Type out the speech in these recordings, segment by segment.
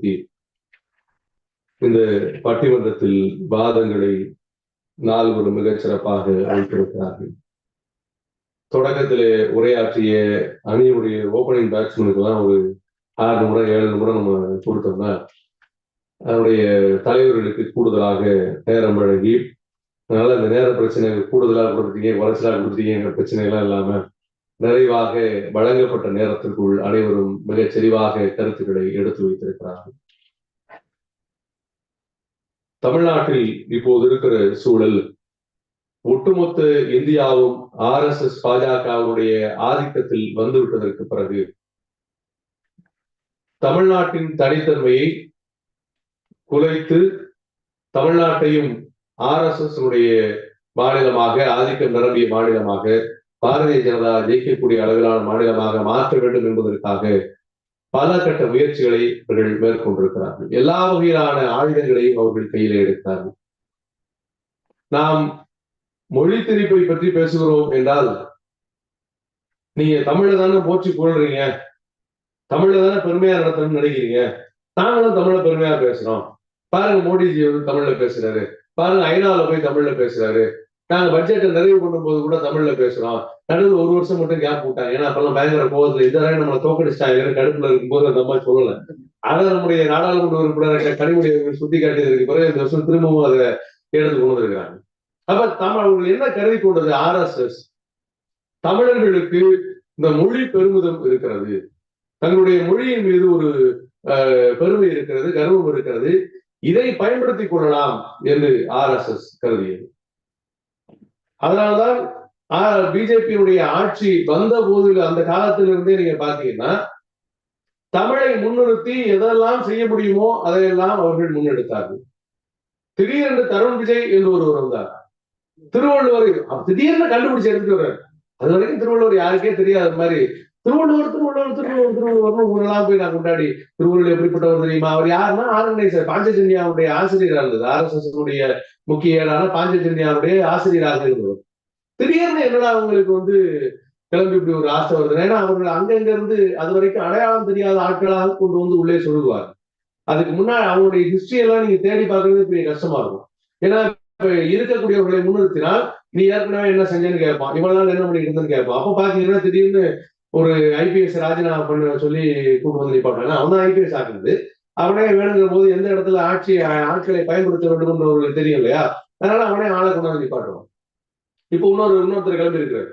பயன்படுத்தி இந்த பட்டிமன்றத்தில் வாதங்களை நால்வரும் மிகச் சிறப்பாக வைத்திருக்கிறார்கள் தொடக்கத்திலே உரையாற்றிய அணியுடைய ஓப்பனிங் பேட்ஸ்மேனுக்கெல்லாம் ஒரு ஆறு முறை ஏழு முறை நம்ம கொடுத்தோம்னா அவருடைய தலைவர்களுக்கு கூடுதலாக நேரம் வழங்கி அதனால இந்த நேர பிரச்சனை கூடுதலாக கொடுத்தீங்க குறைச்சலாக கொடுத்தீங்கிற பிரச்சனைகள்லாம் எல்லாம் நிறைவாக வழங்கப்பட்ட நேரத்திற்குள் அனைவரும் மிகச் செறிவாக கருத்துக்களை எடுத்து வைத்திருக்கிறார்கள். தமிழ்நாட்டில் இப்போது இருக்கிற சூழல் ஒட்டுமொத்த இந்தியாவும் ஆர் எஸ் எஸ் பாஜகவுடைய ஆதிக்கத்தில் வந்துவிட்டதற்கு பிறகு தமிழ்நாட்டின் தனித்தன்மையை குலைத்து தமிழ்நாட்டையும் ஆர் எஸ் எஸ் உடைய மாநிலமாக ஆதிக்கம் நிரம்பிய மாநிலமாக பாரதிய ஜனதா ஜெயிக்கக்கூடிய அளவிலான மாநிலமாக மாற்ற வேண்டும் என்பதற்காக பல கட்ட முயற்சிகளை இவர்கள் மேற்கொண்டிருக்கிறார்கள். எல்லா வகையிலான ஆயுதங்களையும் அவர்கள் கையில எடுத்தார்கள். நாம் மொழி திணிப்பை பற்றி பேசுகிறோம் என்றால் நீங்க தமிழ தானே போற்றி புகழ்றீங்க? தமிழ்ல தானே பெருமையா நடத்தணும்னு நினைக்கிறீங்க? நாங்களும் தமிழ பெருமையா பேசுறோம். பாருங்க மோடிஜி வந்து தமிழ்ல பேசுறாரு. பாருங்க ஐநாவில் போய் தமிழ்ல பேசுறாரு. நாங்க பட்ஜெட்டை நிறைவு பண்ணும்போது கூட தமிழ்ல பேசுறோம். நடுவில் ஒரு வருஷம் மட்டும் கேப் விட்டாங்க. ஏன்னா அப்பெல்லாம் பயங்கர கோவத்துல இதெல்லாம் நம்மளை தோக்கடிச்சிட்டாங்க. கடுப்புல இருக்கும்போது அந்த மாதிரி சொல்லல. அதை நம்முடைய நாடாளுமன்ற உறுப்பினர் கனிமொழி சுட்டி காட்டியதற்கு பிறகு இந்த வருஷம் திரும்பவும் அதை எடுத்து கொண்டு வந்திருக்கிறாங்க. அப்ப தமிழ் அவர்கள் என்ன கருதி கொண்டது? ஆர்எஸ்எஸ் தமிழர்களுக்கு இந்த மொழி பெருமிதம் இருக்கிறது. தங்களுடைய மொழியின் மீது ஒரு பெருமை இருக்கிறது கர்வம் இருக்கிறது. இதை பயன்படுத்திக் கொள்ளலாம் என்று ஆர்எஸ்எஸ் கருதியது. அதனால்தான் பிஜேபியுடைய ஆட்சி வந்த போதில் அந்த காலத்திலிருந்தே நீங்க பாத்தீங்கன்னா தமிழை முன்னிறுத்தி எதெல்லாம் செய்ய முடியுமோ அதையெல்லாம் அவர்கள் முன்னெடுத்தார்கள். திடீரென்று தருண் விஜய் என்று ஒருவர் வந்தார். திருவள்ளுவர் திடீர்னு கண்டுபிடிச்சு எடுத்துட்டு வர்றாரு. அது வரைக்கும் திருவள்ளுவர் யாருக்கே தெரியாத மாதிரி திருவள்ளுவர் திருவள்ளுவர் திருவள்ளுவர் திருவள்ளுவர் ஊரெல்லாம் போய் நான் கொண்டாடி திருவள்ளுவர் எப்படிப்பட்டவர் தெரியுமா? அவர் யாருன்னா ஆர்கனைசர் பாஞ்சஜன்யாவுடைய ஆசிரியராக இருந்தது. ஆர் எஸ் எஸ் முக்கிய ஏடான பாஞ்சஜன்யாவுடைய ஆசிரியராக இருந்தவர். திடீர்னு என்னடா அவங்களுக்கு வந்து கிளம்பி இப்படி ஒரு ஆசை வருது ஏன்னா அவர்கள் அங்கங்க இருந்து அது வரைக்கும் அடையாளம் தெரியாத ஆட்களாக கொண்டு வந்து உள்ளே சொல்லுவார். அதுக்கு முன்னாடி அவங்களுடைய ஹிஸ்டரி எல்லாம் நீங்க தேடி பார்க்கறது பெரிய கஷ்டமா இருக்கும். ஏன்னா இருக்கக்கூடியவர்களை முன்னிறுத்தினால் நீ ஏற்கனவே என்ன செஞ்சேன்னு கேட்பான். இவ்வளவு நாள் என்ன பண்ணிட்டு இருந்தேன்னு கேட்பான். அப்ப பாத்தீங்கன்னா திடீர்னு ஒரு ஐபிஎஸ் ராஜினாமா பண்ண சொல்லி கூட்டு வந்து நிப்பாட்டாங்க அவன் தான் ஐபிஎஸ் ஆக்குனது அவனே வேணுங்கிற போது எந்த இடத்துல ஆட்சி ஆட்களை பயன்படுத்த வேண்டும் என்று தெரியும் இல்லையா? அதனால அவனே ஆளை கொண்டு வந்து நிப்பாட்டுவான். இப்போ இன்னொரு இன்னொருத்தர் கிளம்பி இருக்கிறாரு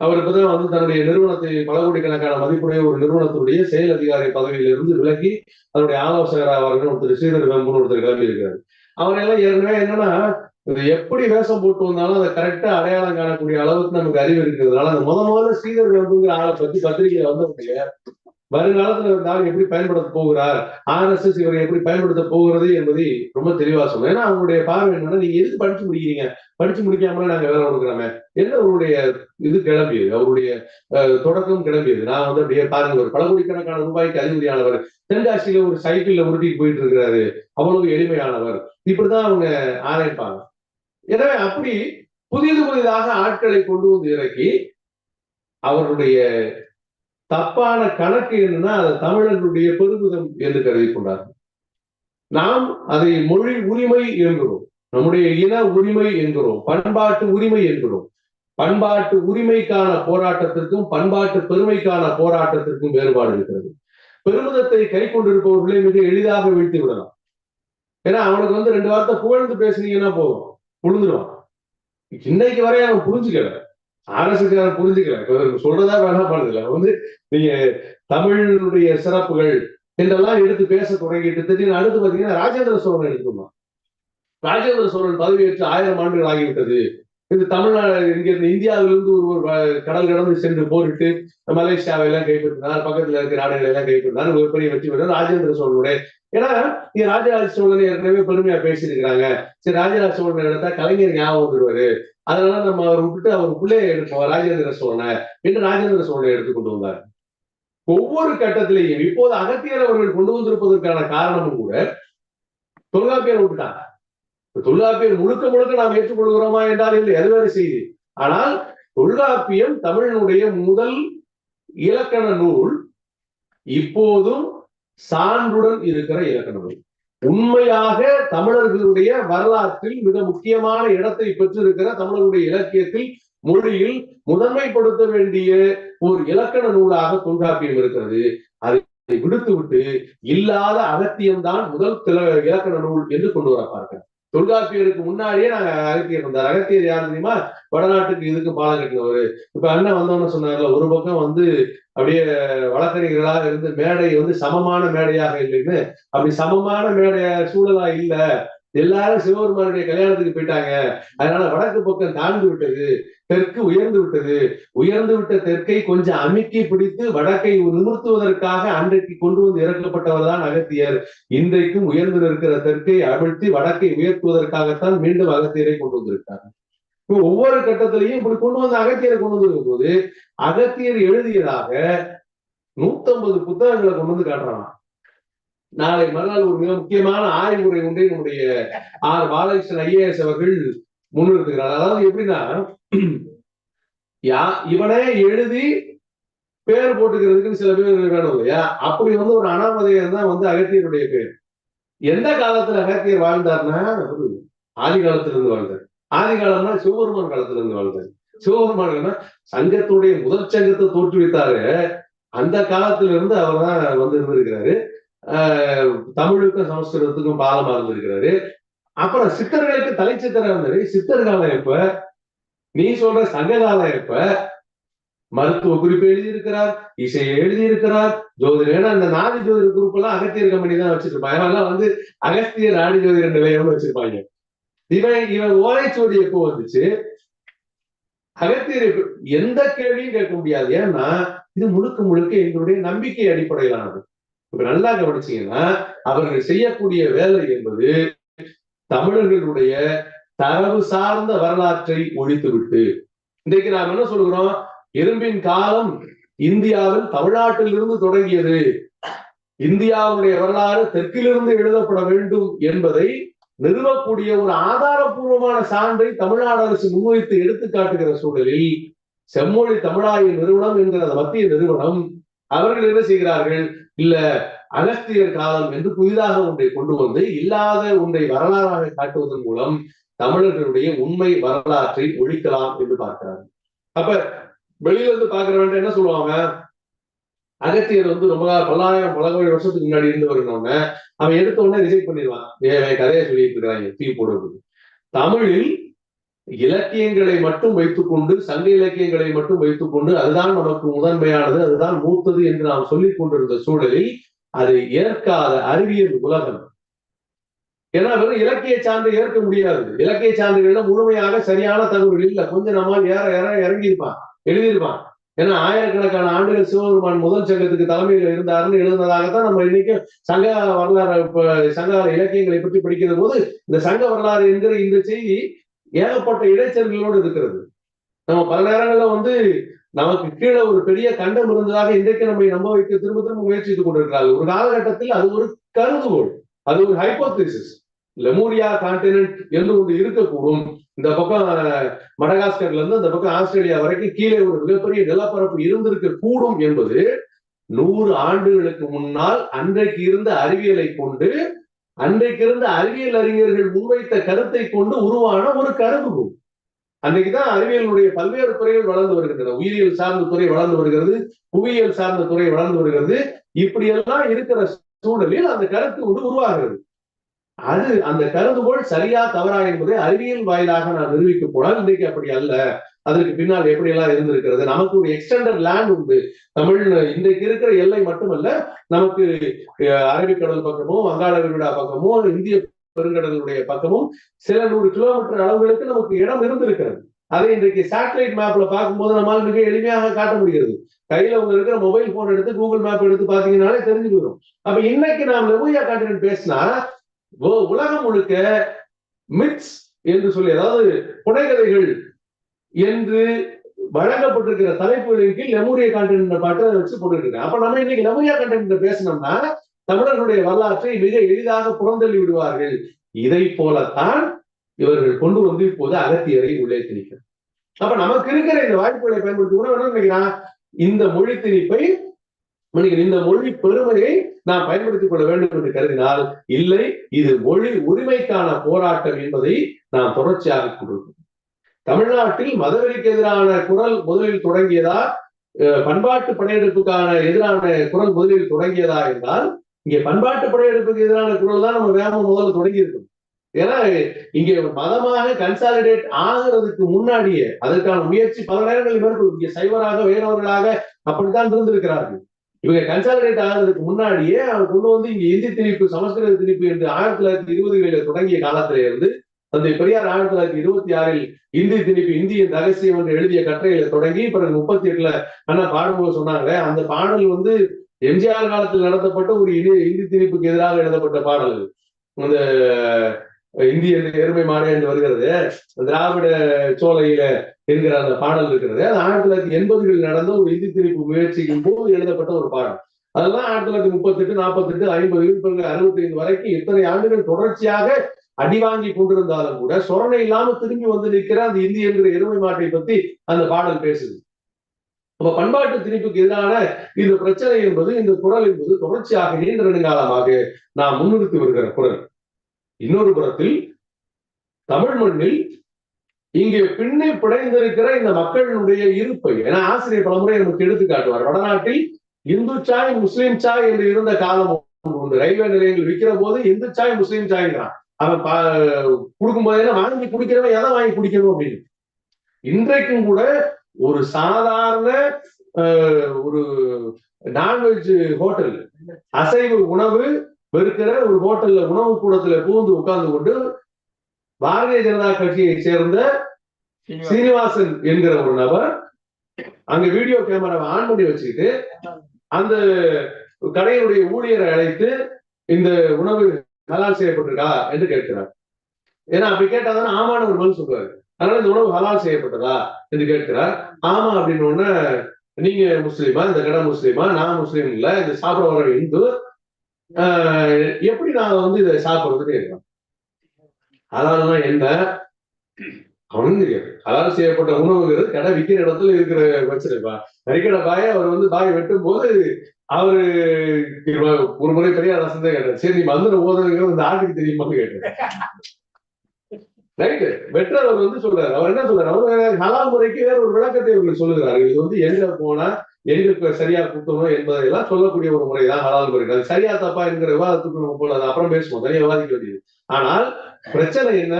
அவர் இப்பதான் வந்து தன்னுடைய நிறுவனத்தை பல கோடிக்கணக்கான மதிப்புடைய ஒரு நிறுவனத்துடைய செயல் அதிகாரி பதவியிலிருந்து விலகி அதனுடைய ஆலோசகராக அவர்கள் ஒருத்தர் ஸ்ரீதர் வெம்புன்னு ஒருத்தர் கிளம்பி இருக்கிறார் அவரெல்லாம் ஏற்கனவே என்னன்னா எப்படி வேஷம் போட்டு வந்தாலும் அதை கரெக்டா அடையாளம் காணக்கூடிய அளவுக்கு நமக்கு அறிவு இருக்கிறதுனால அந்த முத முதல்ல ஸ்ரீதர் வெம்புங்கிற ஆளை பத்தி பத்திரிகையில வந்தவங்க வருங்காலத்துல இருந்தால் எப்படி பயன்படுத்த போகிறார்? ஆர் எஸ் எஸ் இவரை எப்படி பயன்படுத்த போகிறது என்பதை ரொம்ப தெளிவா சொன்னோம் ஏன்னா அவங்களுடைய பார்வை என்னன்னா நீங்க எதுக்கு படிச்சு முடிக்கிறீங்க? படிச்சு முடிக்காமலே நாங்க வேலை கொடுக்குறோமே. என்ன அவருடைய இது கிளம்பியது? அவருடைய தொடக்கம் கிளம்பியது. நான் வந்து அப்படியே பாருங்க ஒரு பல கோடிக்கணக்கான ரூபாய்க்கு அதிபதியானவர். தென்காசியில ஒரு சைக்கிள்ல உருட்டிட்டு போயிட்டு இருக்கிறாரு. அவ்வளவு எளிமையானவர். இப்படிதான் அவங்க ஆராய்ப்பாங்க. எனவே அப்படி புதிது புதிதாக ஆட்களை கொண்டு வந்து இறக்கி அவர்களுடைய தப்பான கணக்கு என்னன்னா அது தமிழர்களுடைய பெருமிதம் என்று கருதி கொண்டார்கள் நாம் அதை மொழி உரிமை என்கிறோம். நம்முடைய இன உரிமை என்கிறோம். பண்பாட்டு உரிமை என்கிறோம். பண்பாட்டு உரிமைக்கான போராட்டத்திற்கும் பண்பாட்டு பெருமைக்கான போராட்டத்திற்கும் வேறுபாடு இருக்கிறது. பெருமிதத்தை கை கொண்டிருப்பவர்களை மிக எளிதாக வீழ்த்தி விடலாம். ஏன்னா அவனுக்கு வந்து ரெண்டு வார்த்தை புகழ்ந்து பேசுனீங்கன்னா போதும். புழுந்துருவான் இன்னைக்கு வரைய அவன் புரிஞ்சுக்கல. அரசுக்காரன் புரிஞ்சுக்கல. சொல்றதா வேணாம் பண்ணதில்ல வந்து நீங்க தமிழனுடைய சிறப்புகள் என்றெல்லாம் எடுத்து பேச தொடங்கிட்டு திடீர்னு அடுத்து பாத்தீங்கன்னா ராஜேந்திர சோழன் எடுத்துக்கணும் ராஜேந்திர சோழன் பதவியேற்று ஆயிரம் ஆண்டுகள் ஆகிவிட்டது. இது தமிழ்நாடு இங்கிருந்து இந்தியாவிலிருந்து ஒரு கடல் கடந்து சென்று போரிட்டு மலேசியாவை எல்லாம் கைப்பற்றினார் பக்கத்துல இருக்கிற நாடுகளை எல்லாம் கைப்பற்றினார் ஒரு பெரிய வெற்றி பெற்றார் ராஜேந்திர சோழனுடைய. ஏன்னா இங்க ராஜராஜ சோழன் ஏற்கனவே பெருமையா பேசியிருக்கிறாங்க. சரி ராஜராஜ சோழன் எடுத்தா கலைஞர் ஞாபகம் வந்துருவாரு. அதனால நம்ம அவர் விட்டுட்டு அவர் பிள்ளைய எடுப்போம் ராஜேந்திர சோழனை என்று ராஜேந்திர சோழனை எடுத்துக்கொண்டு வந்தார். ஒவ்வொரு கட்டத்திலையும் இப்போது அகத்தியர் அவர்கள் கொண்டு வந்திருப்பதற்கான காரணமும் கூட தொல்காப்பியர் விட்டுட்டாங்க. தொல்காப்பியம் முழுக்க முழுக்க நாம் ஏற்றுக்கொள்கிறோமா என்றால் இல்லை அது வேறு செய்தி. ஆனால் தொல்காப்பியம் தமிழனுடைய முதல் இலக்கண நூல். இப்போதும் சான்றுடன் இருக்கிற இலக்கண நூல். உண்மையாக தமிழர்களுடைய வரலாற்றில் மிக முக்கியமான இடத்தை பெற்றிருக்கிற தமிழர்களுடைய இலக்கியத்தில் மொழியில் முதன்மைப்படுத்த வேண்டிய ஒரு இலக்கண நூலாக தொல்காப்பியம் இருக்கிறது. அதை விடுத்து விட்டு இல்லாத அகத்தியம்தான் முதல் இலக்கண நூல் என்று கொண்டு வர வரப்பார்கள் தொல்காப்பியருக்கு முன்னாடியே நாங்க அகத்தியர் வந்தார். அகத்தியர் யார் தெரியுமா? வடநாட்டுக்கு இதுக்கு பாலம் கட்டினவர். இப்ப அண்ணன் வந்தோம்னு சொன்னார்ல ஒரு பக்கம் வந்து அப்படியே வழக்கறிஞர்களாக இருந்து மேடை வந்து சமமான மேடையாக இல்லைன்னு. அப்படி சமமான மேடைய சூழலா இல்ல. எல்லாரும் சிவபெருமானுடைய கல்யாணத்துக்கு போயிட்டாங்க. அதனால வடக்கு பக்கம் தாழ்ந்து விட்டது. தெற்கு உயர்ந்து விட்டது. உயர்ந்து விட்ட தெற்கை கொஞ்சம் அமுக்கி பிடித்து வடக்கை நிமிர்த்துவதற்காக அன்றைக்கு கொண்டு வந்து இறக்கப்பட்டவர் தான் அகத்தியர். இன்றைக்கும் உயர்ந்து நிற்கிற தெற்கை அமிழ்த்தி வடக்கை உயர்த்துவதற்காகத்தான் மீண்டும் அகத்தியரை கொண்டு வந்திருக்காங்க இப்போ ஒவ்வொரு கட்டத்திலையும் இப்படி கொண்டு வந்து அகத்தியரை கொண்டு வந்திருக்கும் போது அகத்தியர் எழுதியதாக நூத்தம்பது புத்தகங்களை கொண்டு வந்து காட்டுறான். நாளை மறுநாள் ஒரு மிக முக்கியமான ஆய்வுரை ஒன்றை நம்முடைய ஆர். பாலகிருஷ்ணன் ஐஏஎஸ் அவர்கள் முன்னிறுத்துகிறார். அதாவது எப்படின்னா யா இவனே எழுதி பேர் போட்டுக்கிறதுக்குன்னு சில பேர் வேணும் இல்லையா? அப்படி வந்து ஒரு அனாமதையர் தான் வந்து அகத்தியருடைய பேர். எந்த காலத்துல அகத்தியர் வாழ்ந்தார்னா ஆதி காலத்துல இருந்து வாழ்ந்தார். ஆதி காலம்னா சிவபெருமான் காலத்துல இருந்து வாழ்ந்தார். சிவபெருமான் சங்கத்துடைய முதல் சங்கத்தை தோற்றுவித்தாரு அந்த காலத்துல இருந்து அவர் தான் வந்து இருந்திருக்கிறாரு. தமிழுக்கும் சமஸ்கிருதத்துக்கும் பாலமா இருந்திருக்கிறாரு. அப்புறம் சித்தர்களுக்கு தலைச்சித்தரா இருந்தாரு சித்தர் காலம் இப்ப நீ சொல்ற சங்ககால இப்ப மருத்துவ குறிப்பு எழுதியிருக்கிறார் இசையை எழுதியிருக்கிறார் ஜோதிடம் அந்த நாடி ஜோதிட குரூப் எல்லாம் அகத்தியர் கம்பெனி தான் வச்சிருப்பாங்க. அதெல்லாம் வந்து அகஸ்தியர் நாடி ஜோதிட நிலையம்னு வச்சிருப்பாங்க. இவன் இவன் ஓலைச்சுவடி எப்போ வந்துச்சு? அகத்தியர் எந்த கேள்வியும் கேட்க முடியாது. ஏன்னா இது முழுக்க முழுக்க எங்களுடைய நம்பிக்கை அடிப்படையிலானது. இப்ப நல்லா கவனிச்சீங்கன்னா அவர்கள் செய்யக்கூடிய வேலை என்பது தமிழர்களுடைய தரவு சார்ந்த வரலாற்றை ஒழித்துவிட்டு இன்றைக்கு நாம் என்ன சொல்கிறோம் இரும்பின் காலம் இந்தியாவில் தமிழ்நாட்டிலிருந்து தொடங்கியது. இந்தியாவுடைய வரலாறு தெற்கிலிருந்து எழுதப்பட வேண்டும் என்பதை நிறுவக்கூடிய ஒரு ஆதாரபூர்வமான சான்றை தமிழ்நாடு அரசு முன்வைத்து எடுத்துக்காட்டுகிற சூழலில் செம்மொழி தமிழாய நிறுவனம் என்கிற மத்திய நிறுவனம் அவர்கள் என்ன செய்கிறார்கள்? இல்ல அகஸ்தியர் காலம் என்று புதிதாக ஒன்றை கொண்டு வந்து இல்லாத ஒன்றை வரலாறாக காட்டுவதன் மூலம் தமிழர்களுடைய உண்மை வரலாற்றை ஒழிக்கலாம் என்று பார்க்கிறார்கள் அப்ப வெளியில இருந்து பாக்குறவன் என்ன சொல்லுவாங்க? அகத்தியர் வந்து ரொம்ப பல்லாயிரம் பல கோடி வருஷத்துக்கு முன்னாடி இருந்து வரணும்னு அவன் எடுத்த உடனே ரிஜெக்ட் பண்ணிடுவான். கதையை சொல்லிட்டு இருக்கிறாங்க தீ போடுறது தமிழில் இலக்கியங்களை மட்டும் வைத்துக்கொண்டு சங்க இலக்கியங்களை மட்டும் வைத்துக்கொண்டு அதுதான் நமக்கு முதன்மையானது அதுதான் மூத்தது என்று நாம் சொல்லிக் கொண்டிருந்த சூழலில் அதை ஏற்காத அறிவியல் உலகம் ஏன்னா வெறும் இலக்கிய சான்று ஏற்க முடியாது. இலக்கிய சான்றுகள்ல முழுமையாக சரியான தகவல்கள் இல்ல. கொஞ்சம் நம்ம ஏற ஏற இறங்கியிருப்பான். எழுதியிருப்பான். ஏன்னா ஆயிரக்கணக்கான ஆண்டுகள் சிவபெருமான் முதல் சங்கத்துக்கு தலைமையில் இருந்தாருன்னு எழுதுனதாகத்தான் நம்ம இன்னைக்கு சங்க வரலாறு சங்க இலக்கியங்களை பற்றி படிக்கிற போது இந்த சங்க வரலாறு என்கிற இந்த செய்தி ஏகப்பட்ட இடைச்சல்களோடு இருக்கிறது. நம்ம பல நேரங்கள்ல வந்து நமக்கு கீழே ஒரு பெரிய கண்டம் இருந்ததாக இன்றைக்கு நம்மை நம்ப வைக்க திரும்ப திரும்ப முயற்சித்துக் கொண்டிருக்கிறார்கள். ஒரு காலகட்டத்தில் அது ஒரு கருதுகோள். அது ஒரு ஹைப்போதிசிஸ் லெமோரியா கான்டினென்ட் என்று ஒன்று இருக்கக்கூடும். இந்த பக்கம் மடகாஸ்கர்ல இருந்து அந்த பக்கம் ஆஸ்திரேலியா வரைக்கும் கீழே ஒரு மிகப்பெரிய நிலப்பரப்பு இருந்திருக்க கூடும் என்பது நூறு ஆண்டுகளுக்கு முன்னால் அன்றைக்கு இருந்த அறிவியலை கொண்டு அன்றைக்கு இருந்த அறிவியல் அறிஞர்கள் முன்வைத்த கருத்தை கொண்டு உருவான ஒரு கருவு அன்னைக்குதான் அறிவியலுடைய பல்வேறு துறைகள் வளர்ந்து வருகின்றன. உயிரியல் சார்ந்த துறை வளர்ந்து வருகிறது புவியியல் சார்ந்த துறை வளர்ந்து வருகிறது. இப்படியெல்லாம் இருக்கிற சூழலில் அந்த கருத்து வந்து உருவாகிறது. அது அந்த கருதுகோள் சரியா தவறா என்பதை அறிவியல் வாயிலாக நான் நிரூபிக்க போனால் இன்றைக்கு அப்படி அல்ல. அதற்கு பின்னால் எப்படி எல்லாம் இருந்திருக்கிறது? நமக்கு ஒரு எக்ஸ்டெண்டட் லேண்ட் உண்டு. தமிழ் இன்றைக்கு இருக்கிற எல்லை மட்டுமல்ல நமக்கு அரபிக்கடல் பக்கமும் வங்காள விரிகுடா பக்கமும் இந்திய பெருங்கடலுடைய பக்கமும் சில நூறு கிலோமீட்டர் அளவுகளுக்கு நமக்கு இடம் இருந்திருக்கிறது. அதை இன்றைக்கு சேட்டலைட் மேப்ல பார்க்கும்போது நம்மால் மிக எளிமையாக காட்ட முடிகிறது. கையில உங்க இருக்கிற மொபைல் போன் எடுத்து கூகுள் மேப் எடுத்து பாத்தீங்கன்னாலே தெரிஞ்சு போயிடும். அப்ப இன்னைக்கு நாம் லெபோயா கான்டினென்ட் பேசினா உலகம் முழுக்க மிட்ஸ் என்று சொல்லி அதாவது புனைகதைகள் என்று வழங்கப்பட்டிருக்கிற தலைப்புகளின் கீழ் லெமூரிய கான்டினென்ட் பாட்டு வச்சு போட்டுருக்கேன் அப்ப நம்ம இன்னைக்கு லெமூரியா கான்டினென்ட் பேசணும்னா தமிழர்களுடைய வரலாற்றை மிக எளிதாக புறந்தள்ளி விடுவார்கள். இதை போலத்தான் இவர்கள் கொண்டு வந்து இப்போது அகத்தியரை உள்ளே திணிக்கிறார் அப்ப நமக்கு இருக்கிற இந்த வாய்ப்புகளை பயன்படுத்தி கூட என்ன நினைக்கிறான்? இந்த மொழி திணிப்பை இந்த மொழி பெருமையை நாம் பயன்படுத்திக் கொள்ள வேண்டும் என்று கருதினால் இல்லை இது மொழி உரிமைக்கான போராட்டம் என்பதை நாம் தொடர்ச்சியாக கொண்டிருக்கிறோம் தமிழ்நாட்டில் மதவெறிக்கு எதிரான குரல் முதலில் தொடங்கியதா பண்பாட்டு படையெடுப்புக்கான எதிரான குரல் முதலில் தொடங்கியதா என்றால் இங்கே பண்பாட்டு படையெடுப்புக்கு எதிரான குரல் தான் நம்ம வேகம் முதல்ல தொடங்கி இருக்கும் ஏன்னா இங்கே மதமாக கன்சாலிடேட் ஆகிறதுக்கு முன்னாடியே அதற்கான முயற்சி பல நேரங்களில் மேற்கொள்ளும். இங்கே சைவராக வேறவர்களாக அப்படித்தான் இருந்திருக்கிறார்கள். இவங்க கன்சாலிடேட் ஆகிறதுக்கு முன்னாடியே அவங்க கொண்டு வந்து இங்க இந்தி திணிப்பு சமஸ்கிருத திணிப்பு என்று ஆயிரத்தி தொள்ளாயிரத்தி இருபதுகளில் தொடங்கிய காலத்திலே இருந்து தந்தை பெரியார் ஆயிரத்தி தொள்ளாயிரத்தி இருபத்தி ஆறில் இந்தி திணிப்பு இந்திய ரகசியம் என்று எழுதிய கட்டுரையில தொடங்கி பிறகு முப்பத்தி எட்டுல அண்ணா பாடும்போது சொன்னாங்க. அந்த பாடல் வந்து எம்ஜிஆர் காலத்தில் நடத்தப்பட்ட ஒரு இந்தி இந்தி திணிப்புக்கு எதிராக எழுதப்பட்ட பாடல். அந்த இந்திய எருமை மாடு என்று வருகிறது. திராவிட சோலையில என்கிற அந்த பாடல் இருக்கிறது. அது ஆயிரத்தி தொள்ளாயிரத்தி எண்பதுகளில் நடந்த ஒரு இந்தி திணிப்பு முயற்சியின் போது எழுதப்பட்ட ஒரு பாடல். அதெல்லாம் ஆயிரத்தி தொள்ளாயிரத்தி முப்பத்தி எட்டு ஐம்பது பிறகு அறுபத்தி ஐந்து வரைக்கும் இத்தனை ஆண்டுகள் தொடர்ச்சியாக அடி வாங்கி கொண்டிருந்தாலும் கூட சொரணை இல்லாமல் திரும்பி வந்து நிற்கிற அந்த இந்தி என்கிற எருமை மாட்டை பத்தி அந்த பாடல் பேசுது. அப்ப பண்பாட்டு திணிப்புக்கு எதிரான இந்த பிரச்சனை என்பது இந்த குரல் என்பது தொடர்ச்சியாக நீண்ட நெடுங்காலமாக நாம் முன்னிறுத்தி வருகிற குரல். இன்னொரு புறத்தில் தமிழ் மண்ணில் இங்கே பின்னே பிடைந்திருக்கிற இந்த மக்களினுடைய இருப்பை. ஏன்னா ஆசிரியர் பலமுறை நமக்கு எடுத்து காட்டுவார். வடநாட்டில் இந்து சாய் முஸ்லீம் சாய் என்று இருந்த காலம் உண்டு ரயில்வே நிலையங்கள் விற்கிற போது இந்து சாய் முஸ்லீம் சாய்ங்கிறான். அவன் கொடுக்கும் போது வாங்கி குடிக்கிறவன் எதை வாங்கி குடிக்கணும் அப்படின்னு. இன்றைக்கும் கூட ஒரு சாதாரண ஒரு நான்வெஜ் ஹோட்டல் அசைவ உணவு வெறுக்கிற ஒரு ஹோட்டல்ல உணவு கூடத்துல பூந்து உட்கார்ந்து கொண்டு பாரதிய ஜனதா கட்சியை சேர்ந்த சீனிவாசன். என்கிற ஒரு நபர் அங்க வீடியோ கேமராவை ஆன் பண்ணி வச்சுக்கிட்டு அந்த கடையினுடைய ஊழியரை அழைத்து இந்த உணவு ஹலால் செய்யப்பட்டிருக்கா என்று கேட்கிறார். ஏன்னா அப்படி கேட்டாதானே ஆமான ஒரு பதில் சொல்றாரு. அதனால இந்த உணவு ஹலால் செய்யப்பட்டதா என்று கேட்கிறார். ஆமா அப்படின்னு உடனே நீங்க முஸ்லீமா இந்த கடை முஸ்லீமா நான் முஸ்லீம் இல்ல இந்த சாப்பிட வர இந்து எப்படி நான் வந்து இதை சாப்பிடுறதுன்னு இருக்கோம் ஹலால்னா என்ன? அவனும் அதாவது செய்யப்பட்ட உணவுங்கிறது கடை விற்கிற இடத்துல இருக்கிற வச்சிருப்பா நரிக்கடை பாய அவர் வந்து பாய் வெட்டும் போது அவரு ஒரு முறை பெரிய அரசு தான் கேட்டார். சரி நீ மந்திர ஓதுங்கிறது இந்த ஆட்டுக்கு தெரியுமான்னு கேட்டேன். ரைட்டு வெட்டர் அவர் வந்து சொல்றாரு. அவர் என்ன சொல்றாரு? அவர் ஹலால் முறைக்கு வேற ஒரு விளக்கத்தை இவங்களுக்கு சொல்லுகிறாரு. இது வந்து எங்க போனா எங்க சரியா குத்தணும் என்பதையெல்லாம் சொல்லக்கூடிய ஒரு முறை தான் ஹலால் முறை. அது சரியா தப்பா என்கிற விவாதத்துக்கு நம்ம போல அது அப்புறம் பேசுவோம். தனியாக விவாதிக்க வேண்டியது. ஆனால் பிரச்சனை என்ன?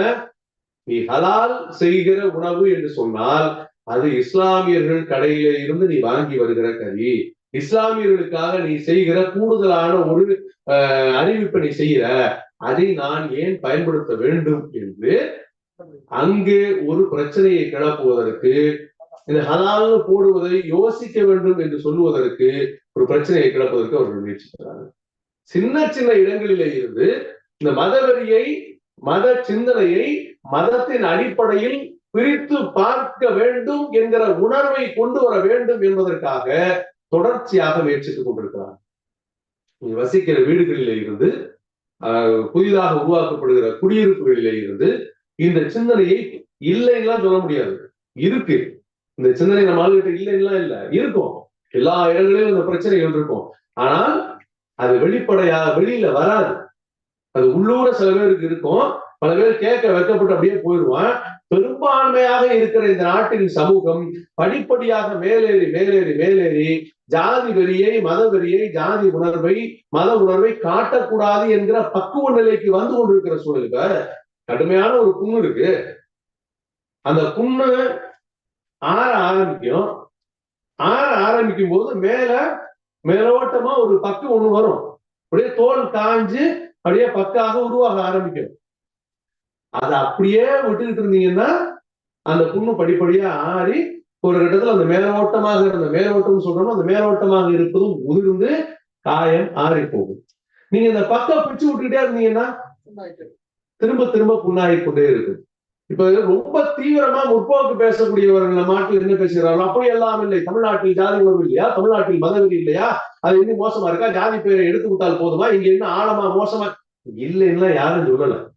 நீ ஹலால் செய்கிற உணவு என்று சொன்னால் அது இஸ்லாமியர்கள் கடையில இருந்து நீ வாங்கி வருகிற கறி. இஸ்லாமியர்களுக்காக நீ செய்கிற கூடுதலான ஒரு அறிவிப்பை நீ செய்கிற அதை நான் ஏன் பயன்படுத்த வேண்டும் என்று அங்கு ஒரு பிரச்சனையை கிளப்புவதற்கு இந்த ஹலால்னு போடுவதை யோசிக்க வேண்டும் என்று சொல்லுவதற்கு ஒரு பிரச்சனையை கிளப்புவதற்கு அவர்கள் முயற்சிக்கிறாங்க. சின்ன சின்ன இடங்களிலே இருந்து இந்த மதவெறியை மத சிந்தனையை மதத்தின் அடிப்படையில் பிரித்து பார்க்க வேண்டும் என்கிற உணர்வை கொண்டு வர வேண்டும் என்பதற்காக தொடர்ச்சியாக முயற்சித்துக் கொண்டிருக்கிறார் வசிக்கிற வீடுகளிலே இருந்து புதிதாக உருவாக்கப்படுகிற குடியிருப்புகளிலே இருந்து இந்த சிந்தனையை இல்லைன்னா சொல்ல முடியாது. இருக்கு. இந்த சிந்தனை நம்ம ஆளுகிட்ட இல்லைன்னா இல்ல. இருக்கும். எல்லா இடங்களிலும் இந்த பிரச்சனைகள் இருக்கும். ஆனால் அது வெளிப்படையா வெளியில வராது. அது உள்ளூர சில பேருக்கு இருக்கும். பல பேர் கேட்க வைக்கப்பட்டு அப்படியே போயிடுவான். பெரும்பான்மையாக இருக்கிற இந்த நாட்டின் சமூகம் படிப்படியாக மேலேறி மேலேறி மேலேறி ஜாதி வெறியை மத வெறியை ஜாதி உணர்வை மத உணர்வை காட்டக்கூடாது என்கிற பக்குவ நிலைக்கு வந்து கொண்டிருக்கிற சூழலுக்கு கடுமையான ஒரு புண்ணு இருக்கு. அந்த புண்ணு ஆற ஆரம்பிக்கும். ஆற ஆரம்பிக்கும் போது மேல மேலோட்டமா ஒரு பக்கு ஒண்ணு வரும். அப்படியே தோல் காஞ்சு அப்படியே பக்காக உருவாக ஆரம்பிக்கும். அதை அப்படியே விட்டுக்கிட்டு இருந்தீங்கன்னா அந்த புண்ணு படிப்படியா ஆறி ஒரு கட்டத்துல அந்த மேலோட்டமாக இருந்த மேலோட்டம் சொல்றோம் அந்த மேலோட்டமாக இருப்பதும் உதிர்ந்து காயம் ஆறி போகும் நீங்க இந்த பக்கம் பிடிச்சு விட்டுக்கிட்டே இருந்தீங்கன்னா திரும்ப திரும்ப புண்ணாகி கொண்டே இருக்கு இப்ப ரொம்ப தீவிரமா முற்போக்கு பேசக்கூடியவர்கள் நம்ம நாட்டில் என்ன பேசுகிறார்கள் அப்படி எல்லாம் இல்லை. தமிழ்நாட்டில் ஜாதி உணர்வு இல்லையா? தமிழ்நாட்டில் மதவெறி இல்லையா? அது இன்னும் மோசமா இருக்கா? ஜாதி பேரை எடுத்து விட்டால் போதுமா? இங்க என்ன ஆழமா மோசமா? இல்லைன்னா யாரும் சொல்லல.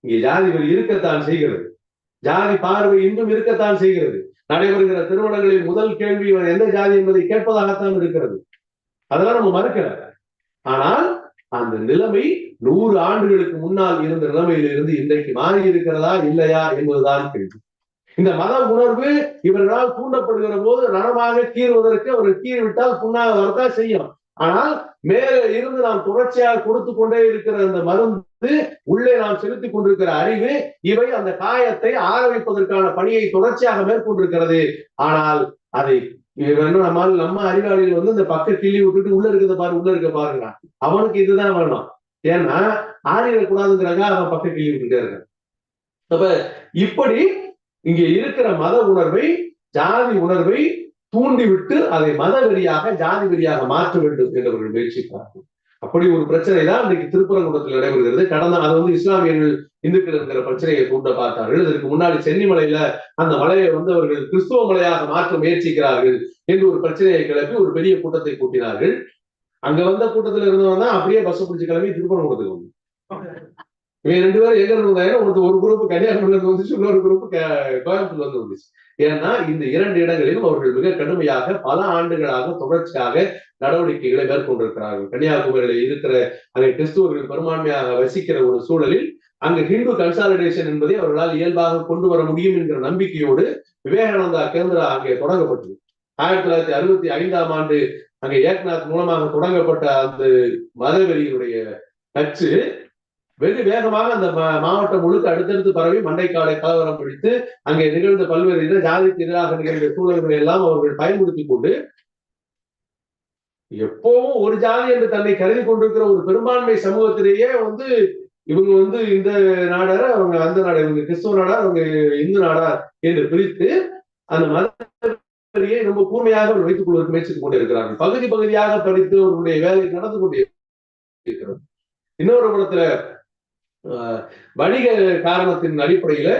இங்க ஜாதி வரி இருக்கத்தான் செய்கிறது. ஜாதி பார்வை இன்னும் இருக்கத்தான் செய்கிறது. நடைபெறுகிற திருமணங்களில் முதல் கேள்வி இவன் எந்த ஜாதி என்பதை கேட்பதாகத்தான் இருக்கிறது. அதெல்லாம் நம்ம மறுக்கல. ஆனால் அந்த நிலைமை நூறு ஆண்டுகளுக்கு முன்னால் இருந்த நிலைமையிலிருந்து இன்றைக்கு மாறி இருக்கிறதா இல்லையா என்பதுதான் கேள்வி. இந்த மத உணர்வு இவர்களால் தூண்டப்படுகிற போது ரணமாக கீறுவதற்கு அவர்கள் கீறிவிட்டால் புண்ணாக வரத்தான் செய்யும். ஆனால் மேலே இருந்து நாம் தொடர்ச்சியாக கொடுத்து கொண்டே இருக்கிற அந்த மருந்து உள்ளே நாம் செலுத்திக் கொண்டிருக்கிற அறிவு இவை அந்த காயத்தை ஆரம்பிப்பதற்கான பணியை தொடர்ச்சியாக மேற்கொண்டிருக்கிறது. ஆனால் அதை நம்ம நம்ம அறிவாளிகள் வந்து இந்த பக்க கிள்ளி விட்டுட்டு உள்ள இருக்கிறத பாரு உள்ள இருக்க பாருங்க. அவனுக்கு இதுதான் வேணும். ஏன்னா ஆரியர் கூடாதுங்கிறாங்க அவன் பக்க கிள்ளி விட்டுட்டே இருக்கான் அப்ப இப்படி இங்கே இருக்கிற மத உணர்வை ஜாதி உணர்வை தூண்டிவிட்டு அதை மத வெறியாக ஜாதி வெறியாக மாற்ற வேண்டும் என்றவர்கள் முயற்சிப்பார்கள் அப்படி ஒரு பிரச்சனை தான் இன்றைக்கு திருப்பரங்குன்றத்தில் நடைபெறுகிறது. கடந்த அது வந்து இஸ்லாமியர்கள் இந்துக்கள் இருக்கிற பிரச்சனையை தூண்ட பார்த்தார்கள். இதற்கு முன்னாடி சென்னிமலையில அந்த மலையை வந்து அவர்கள் கிறிஸ்துவ மலையாக மாற்ற முயற்சிக்கிறார்கள் என்று ஒரு பிரச்சனையை கிளப்பி ஒரு பெரிய கூட்டத்தை கூட்டினார்கள். அங்க வந்த கூட்டத்துல இருந்தவன் தான் அப்படியே பஸ் பிடிச்சு கிளம்பி திருப்பரங்குன்றத்துக்கு வந்து இவன் ரெண்டு பேரும் எங்க இருந்து ஒருத்தர் ஒரு குரூப் கன்னியாகுமரியில இருந்து வந்துச்சு இன்னொரு குரூப் கோயம்புத்தூர்ல இருந்து வந்துச்சு. ஏன்னா இந்த இரண்டு இடங்களிலும் அவர்கள் மிக கடுமையாக பல ஆண்டுகளாக தொடர்ச்சியாக நடவடிக்கைகளை மேற்கொண்டிருக்கிறார்கள். கன்னியாகுமரியில இருக்கிற அங்கே கிறிஸ்துவர்கள் பெரும்பான்மையாக வசிக்கிற ஒரு சூழலில் அங்கு ஹிந்து கன்சாலிடேஷன் என்பதை அவர்களால் இயல்பாக கொண்டு வர முடியும் என்கிற நம்பிக்கையோடு விவேகானந்தா கேந்திரா அங்கே தொடங்கப்பட்டது. ஆயிரத்தி தொள்ளாயிரத்தி அறுபத்தி ஐந்தாம் ஆண்டு அங்க ஏக்நாத் மூலமாக தொடங்கப்பட்ட அந்த மதவெறியினுடைய கட்சி வெகு வேகமாக அந்த மாவட்டம் முழுக்க அடுத்தடுத்து பரவி மண்டைக்காடை கலவரம் பிடித்து அங்கே நிகழ்ந்த பல்வேறு இன ஜாதிக்கு எதிராக நிகழ்ந்த சூழல்களை எல்லாம் அவர்கள் பயன்படுத்தி கொண்டு எப்பவும் ஒரு ஜாதி என்று தன்னை கருதி கொண்டிருக்கிற ஒரு பெரும்பான்மை சமூகத்திலேயே வந்து இவங்க வந்து இந்த நாடார அவங்க அந்த நாடார் இவங்க கிறிஸ்துவ நாடார் அவங்க இந்து நாடார் என்று பிரித்து அந்த மத வேலையை ரொம்ப கூர்மையாக வைத்துக் கொள்வதற்கு முயற்சித்துக் கொண்டிருக்கிறார்கள். பகுதி பகுதியாக படித்து அவர்களுடைய வேலை நடந்து கொண்டே இருக்கிறது. இன்னொரு புறத்துல வணிக காரணத்தின் அடிப்படையில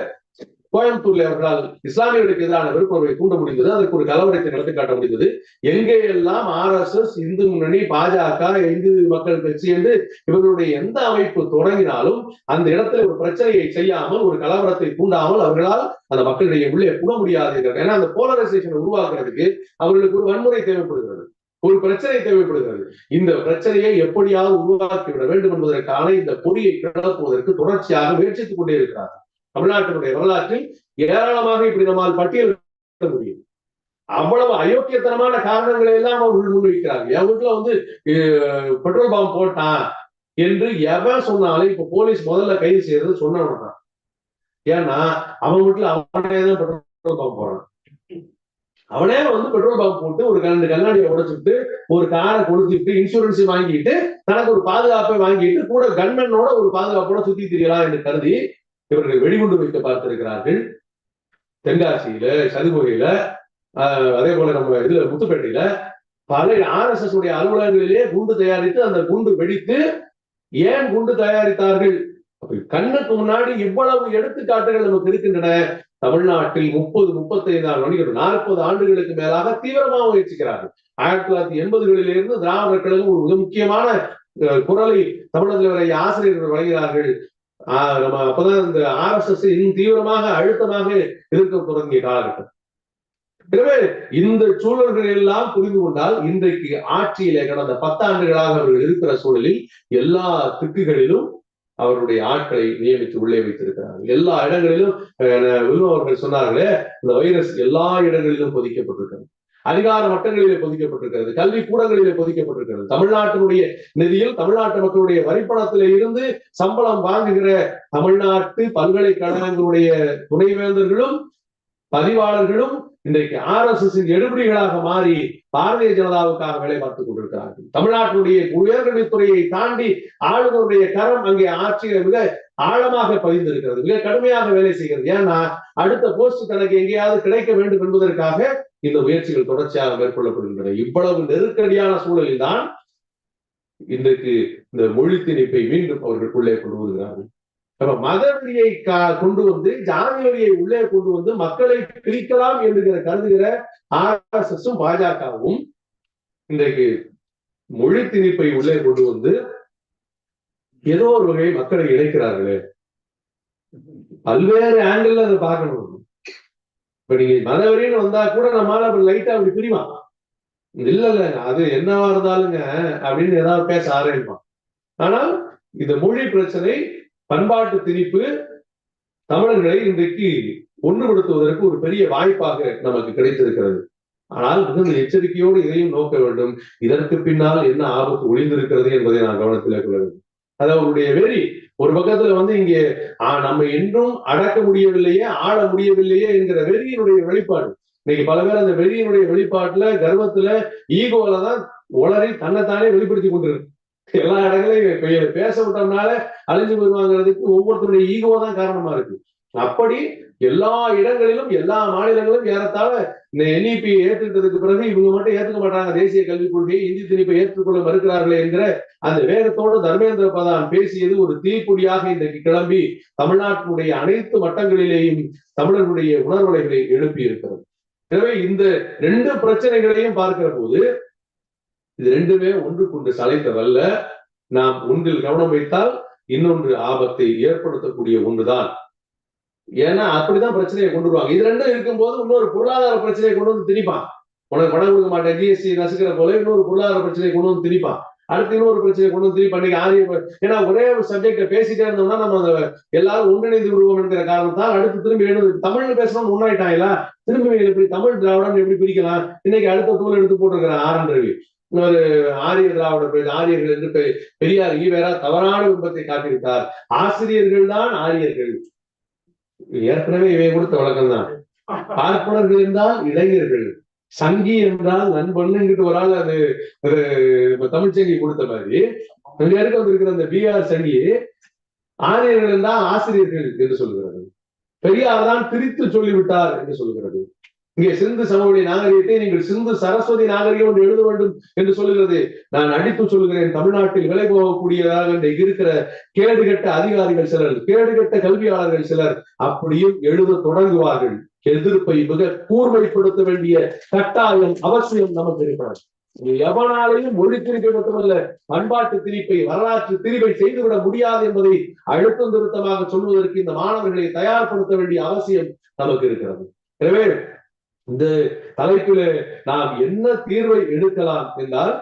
கோயம்புத்தூர்ல அவர்களால் இஸ்லாமியர்களுக்கு எதிரான விருப்பங்களை தூண்ட முடிந்தது. அதற்கு ஒரு கலவரத்தை நடத்தி காட்ட முடிந்தது. எங்கே எல்லாம் ஆர் எஸ் எஸ் இந்து முன்னணி பாஜக இந்து மக்கள் கட்சி என்று இவர்களுடைய எந்த அமைப்பு தொடங்கினாலும் அந்த இடத்துல ஒரு பிரச்சனையை செய்யாமல் ஒரு கலவரத்தை தூண்டாமல் அவர்களால் அந்த மக்களிடையே உள்ளே புக முடியாது ஏன்னா அந்த போலரைசேஷனை உருவாக்குறதுக்கு அவர்களுக்கு ஒரு வன்முறை தேவைப்படுகிறது. ஒரு பிரச்சனை தேவைப்படுகிறது. இந்த பிரச்சனையை எப்படியாவது உருவாக்கிவிட வேண்டும் என்பதற்கான இந்த கொடியை கிளப்புவதற்கு தொடர்ச்சியாக முயற்சித்துக் கொண்டே இருக்கிறார்கள். தமிழ்நாட்டினுடைய வரலாற்றில் ஏராளமாக இப்படி நம்மால் பட்டியல் முடியும். அவ்வளவு அயோக்கியத்தனமான காரணங்களை எல்லாம் அவர்கள் முன்வைக்கிறார்கள். என் வீட்டுல வந்து பெட்ரோல் பாம்பு போட்டான் என்று எவன் சொன்னாலும் இப்ப போலீஸ் முதல்ல கைது செய்யறது சொன்னவன் தான். ஏன்னா அவன் வீட்டுல அவனே தான் பெட்ரோல் பாம்பு போறான் அவனே வந்து பெட்ரோல் பம்ப் போட்டு ஒரு ரெண்டு கண்ணாடியை உடைச்சிட்டு ஒரு காரை கொடுத்துட்டு இன்சூரன்ஸ் வாங்கிட்டு தனக்கு ஒரு பாதுகாப்பை வாங்கிட்டு கூட கன்மேனோட ஒரு பாதுகாப்போட சுத்தி திரியலாம் என்று கருதி இவர்களை வெடிகுண்டு வைக்க பார்த்திருக்கிறார்கள். தென்காசியில சதுபுகையில அதே போல நம்ம இதுல முத்துப்பேட்டையில பல ஆர் எஸ் எஸ் உடைய அலுவலகங்களிலே குண்டு தயாரித்து அந்த குண்டு வெடித்து ஏன் குண்டு தயாரித்தார்கள்? கண்ணுக்கு முன்னாடி இவ்வளவு எடுத்துக்காட்டுகள் நமக்கு இருக்கின்றன. தமிழ்நாட்டில் முப்பது முப்பத்தி ஐந்தாறு மணிகள் நாற்பது ஆண்டுகளுக்கு மேலாக தீவிரமாக முயற்சிக்கிறார்கள். ஆயிரத்தி தொள்ளாயிரத்தி எண்பதுகளிலிருந்து திராவிட கழகம் ஒரு மிக முக்கியமான குரலை தமிழக ஆசிரியர்கள் வழங்கினார்கள் நம்ம அப்பதான் இந்த ஆர் எஸ் எஸ் இன்னும் தீவிரமாக அழுத்தமாக இருக்க தொடங்கிய எனவே இந்த சூழல்கள் எல்லாம் புரிந்து கொண்டால் இன்றைக்கு ஆட்சியிலே கடந்த பத்தாண்டுகளாக அவர்கள் இருக்கிற சூழலில் எல்லா திக்குகளிலும் அவருடைய ஆட்களை நியமித்து உள்ளே வைத்திருக்கிறார்கள். எல்லா இடங்களிலும் அவர்கள் சொன்னார்களே இந்த வைரஸ் எல்லா இடங்களிலும் பொதிக்கப்பட்டிருக்கிறது அதிகார வட்டங்களிலே பொதிக்கப்பட்டிருக்கிறது கல்வி கூடங்களிலே பொதிக்கப்பட்டிருக்கிறது. தமிழ்நாட்டினுடைய நிதியில் தமிழ்நாட்டு மக்களுடைய வரிப்பணத்திலே இருந்து சம்பளம் வாங்குகிற தமிழ்நாட்டு பல்கலைக்கழகங்களுடைய துணைவேந்தர்களும் பதிவாளர்களும் இன்றைக்கு ஆர் எஸ் எஸ் எடுபடிகளாக மாறி பாரதிய ஜனதாவுக்காக வேலை பார்த்துக் கொண்டிருக்கிறார்கள். தமிழ்நாட்டினுடைய உயர்கல்வித்துறையை தாண்டி ஆளுநருடைய கரம் அங்கே ஆட்சியில் மிக ஆழமாக பதிந்திருக்கிறது மிக கடுமையாக வேலை செய்கிறது. ஏன்னா அடுத்த போஸ்ட் தனக்கு எங்கேயாவது கிடைக்க வேண்டும் என்பதற்காக இந்த முயற்சிகள் தொடர்ச்சியாக மேற்கொள்ளப்படுகின்றன. இவ்வளவு நெருக்கடியான சூழலில் தான் இன்றைக்கு இந்த மொழி திணிப்பை மீண்டும் அவர்களுக்குள்ளே கொண்டு வருகிறார்கள். அப்ப மதவெறியை கொண்டு வந்து ஜாதி வரியை உள்ளே கொண்டு வந்து மக்களை பிரிக்கலாம் என்கிற கருதுகிற ஆர் எஸ் எஸும் பாஜகவும் இன்றைக்கு மொழி திணிப்பை உள்ளே கொண்டு வந்து ஏதோ ஒரு வகை மக்களை இணைக்கிறார்களே. பல்வேறு ஆங்கிள் அதை பார்க்கணும். இப்ப நீங்க மதவெறின்னு வந்தா கூட நம்மளால அப்படி லைட்டா அப்படி புரியுமா இல்ல இல்ல அது என்னவா இருந்தாலுங்க அப்படின்னு ஏதாவது பேச ஆரம்பிப்பான் ஆனால் இந்த மொழி பிரச்சனை பண்பாட்டு திணிப்பு தமிழர்களை இன்றைக்கு ஒன்றுபடுத்துவதற்கு ஒரு பெரிய வாய்ப்பாக நமக்கு கிடைத்திருக்கிறது. ஆனால் மிகுந்த எச்சரிக்கையோடு இதையும் நோக்க வேண்டும். இதற்கு பின்னால் என்ன ஆபத்து ஒளிந்திருக்கிறது என்பதை நான் கவனத்தில் கொள்ள வேண்டும். அது அவருடைய வெறி. ஒரு பக்கத்துல வந்து இங்கே நம்ம என்றும் அடக்க முடியவில்லையே ஆள முடியவில்லையே என்கிற வெறியினுடைய வெளிப்பாடு. இன்னைக்கு பல பேர் அந்த வெறியினுடைய வெளிப்பாட்டுல கர்வத்துல ஈகோல தான் உளறி தன்னைத்தானே வெளிப்படுத்தி கொண்டிருக்கு. எல்லா இடங்களையும் பேச விட்டோம்னால அழிஞ்சு போயிருவாங்கிறதுக்கு ஒவ்வொருத்தருடைய ஈகோ தான் காரணமா இருக்கு. அப்படி எல்லா இடங்களிலும் எல்லா மாநிலங்களும் ஏறத்தாழ இந்த என்இபி ஏற்றுக்கிட்டதுக்கு பிறகு இவங்க மட்டும் ஏத்துக்க மாட்டாங்க. தேசிய கல்விக் கொள்கையை இந்தி திணிப்பை ஏற்றுக்கொள்ள மறுக்கிறார்களே என்கிற அந்த வேகத்தோடு தர்மேந்திர பிரதான் பேசியது ஒரு தீப்பொடியாக இன்றைக்கு கிளம்பி தமிழ்நாட்டினுடைய அனைத்து மட்டங்களிலேயும் தமிழர்களுடைய உணர்வுகளை எழுப்பி இருக்கிறது எனவே இந்த ரெண்டு பிரச்சனைகளையும் பார்க்கிற போது இது ரெண்டுமே ஒன்றுக்கொண்டு சளைத்ததல்ல. நாம் ஒன்றில் கவனம் வைத்தால் இன்னொன்று ஆபத்தை ஏற்படுத்தக்கூடிய ஒன்றுதான். ஏன்னா அப்படிதான் பிரச்சனையை கொண்டு வருவாங்க. இது ரெண்டும் இருக்கும்போது இன்னொரு பொருளாதார பிரச்சனையை கொண்டு வந்து திணிப்பான். உனக்கு பணம் கொடுக்க மாட்டேன் ஜிஎஸ்டி நசுக்கிற போல இன்னொரு பொருளாதார பிரச்சனையை கொண்டு வந்து திணிப்பான். அடுத்து இன்னொரு பிரச்சனையை கொண்டு வந்து திணிப்பான். ஆரிய ஏன்னா ஒரே ஒரு சப்ஜெக்ட பேசிட்டே இருந்தோம்னா நம்ம அந்த எல்லாரும் ஒன்றிணைந்து விடுவோம் என்கிற காரணத்தால் அடுத்து திரும்பி எழுந்து தமிழ்ல பேசணும்னு ஒன்னாயிட்டாங்களா திரும்பி எப்படி தமிழ் திராவிடம் எப்படி பிரிக்கலாம்? இன்னைக்கு அடுத்த தூள் எடுத்து போட்டிருக்கிறான் ஆரன் ரவி. ஒரு ஆரிய திராவிட ஆரியர்கள் என்று பெரியார் ஈவேரா தவறான விருப்பத்தை காட்டியிருக்கார் ஆசிரியர்கள் தான் ஆரியர்கள். ஏற்கனவே இவை கொடுத்த வழக்கம் தான் பார்ப்பனர்கள் என்றால் இளைஞர்கள். சங்கி என்றால் நண்பன்னுங்கிட்டு ஒரு ஆள் அது அது இப்ப தமிழ்ச்சங்கி கொடுத்த மாதிரி. இங்க இருக்க வந்திருக்கிற அந்த பிஆர் சங்கி ஆரியர்கள் தான் ஆசிரியர்கள் என்று சொல்கிறது. பெரியார் தான் பிரித்து சொல்லிவிட்டார் என்று சொல்கிறது. இங்கே சிந்து சமவெளி நாகரிகத்தை நீங்கள் சிந்து சரஸ்வதி நாகரிகம் என்று எழுத வேண்டும் என்று சொல்லுகிறது. நான் அடித்து சொல்கிறேன் தமிழ்நாட்டில் விலை போகக்கூடியதாக இன்றைக்கு இருக்கிற கேடுகட்ட அதிகாரிகள் சிலர் கேடுகட்ட கல்வியாளர்கள் சிலர் அப்படியும் எழுத தொடங்குவார்கள். எதிர்ப்பை மிக கூர்மைப்படுத்த வேண்டிய கட்டாயம் அவசியம் நமக்கு இருக்கிறது. எவனாலையும் மொழி திணிப்பை மட்டுமல்ல பண்பாட்டு திணிப்பை வரலாற்று திணிப்பை செய்துவிட முடியாது என்பதை அழுத்தம் திருத்தமாக சொல்வதற்கு இந்த மாணவர்களை தயார்படுத்த வேண்டிய அவசியம் நமக்கு இருக்கிறது. எனவே இந்த தலைப்பில் நாம் என்ன தீர்வை எடுக்கலாம் என்றால்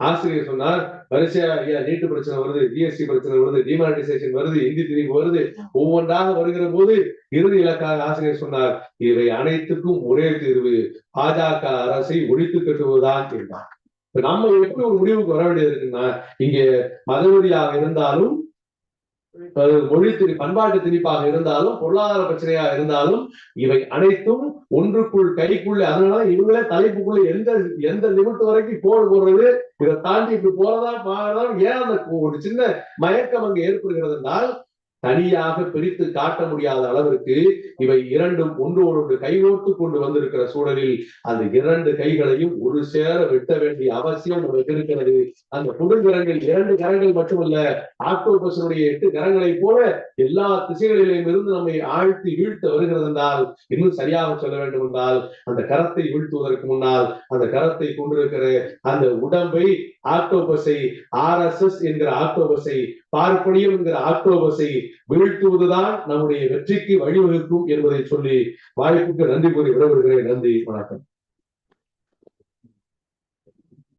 ஆசிரியர் சொன்னார் வரிசையா ஐயா நீட்டு பிரச்சனை வருது ஜிஎஸ்டி பிரச்சனை வருது டிமானிட்டைசேஷன் வருது இந்தி திணிப்பு வருது. ஒவ்வொன்றாக வருகிற போது இறுதி இலக்காக ஆசிரியர் சொன்னார் இவை அனைத்துக்கும் ஒரே தீர்வு பாஜக அரசை ஒழித்து கட்டுவதுதான் என்றார் இப்ப நம்ம எப்படி ஒரு முடிவுக்கு வர வேண்டியது இருக்குன்னா இங்க மதவெறியாக இருந்தாலும் மொழி திணி பண்பாட்டு திணிப்பாக இருந்தாலும் பொருளாதார பிரச்சனையா இருந்தாலும் இவை அனைத்தும் ஒன்றுக்குள் கைக்குள்ள அதனால இவங்களே தலைப்புக்குள்ள எந்த எந்த லிமிட் வரைக்கும் கோடு போடுறது இதை தாண்டி இப்படி போறதா மாறதா ஏன் அந்த ஒரு சின்ன மயக்கம் அங்கு ஏற்படுகிறது என்றால் தனியாக பிரித்து காட்ட முடியாத அளவிற்கு இவை இரண்டும் ஒன்றோடு ஒன்று கைகோர்த்து கொண்டு வந்திருக்கிற சூழலில் அந்த இரண்டு கைகளையும் ஒரு சேர வெட்ட வேண்டிய அவசியம் நமக்கு இருக்கிறது. அந்த புடுங்கரங்கள் இரண்டு கரங்கள் மட்டுமல்ல ஆக்டோபஸனுடைய எட்டு கரங்களைப் போல எல்லா திசைகளிலும் இருந்து நம்மை ஆழ்த்தி வீழ்த்த வருகிறது என்றால் இன்னும் சரியாக சொல்ல வேண்டும் என்றால் அந்த கரத்தை வீழ்த்துவதற்கு முன்னால் அந்த கரத்தை கொண்டிருக்கிற அந்த உடம்பை ஆக்டோபஸை ஆர் எஸ் எஸ் என்கிற ஆக்டோபஸை பார்ப்பனியம் என்கிற ஆக்டோபஸை வீழ்த்துவதுதான் நம்முடைய வெற்றிக்கு வழிவகுக்கும் என்பதை சொல்லி வாய்ப்புக்கு நன்றி கூறி விடவிடுகிறேன் நன்றி வணக்கம்.